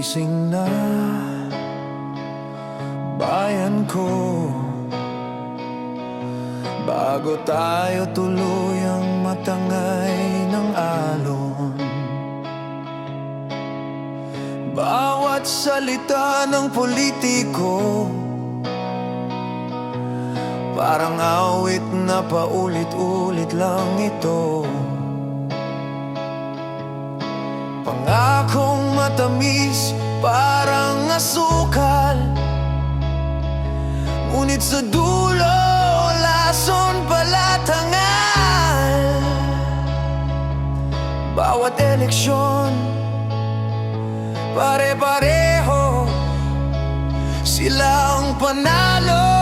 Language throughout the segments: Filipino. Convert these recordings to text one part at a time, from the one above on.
Gising na bayan ko. Bago tayo tuluyang matangay ng alon. Bawat salita ng politiko. Parang awit na paulit-ulit lang ito. Pangakong matamis parang asukal. Ngunit sa dulo, lason palatangal. Bawat eleksyon, pare-pareho. Sila ang panalo,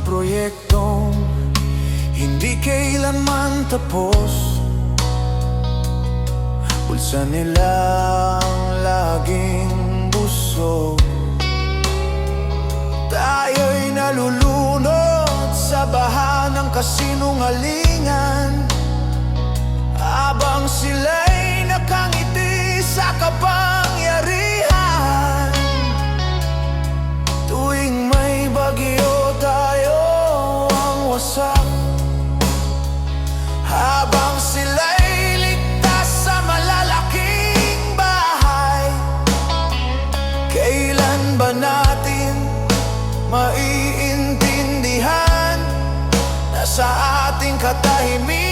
mga proyektong hindi kailanman tapos. Pulsa nilang laging busog Tayo'y nalulunod sa baha ng kasinungalingan. Habang sila'y nakangiti sa kapal sa ating katahimikan.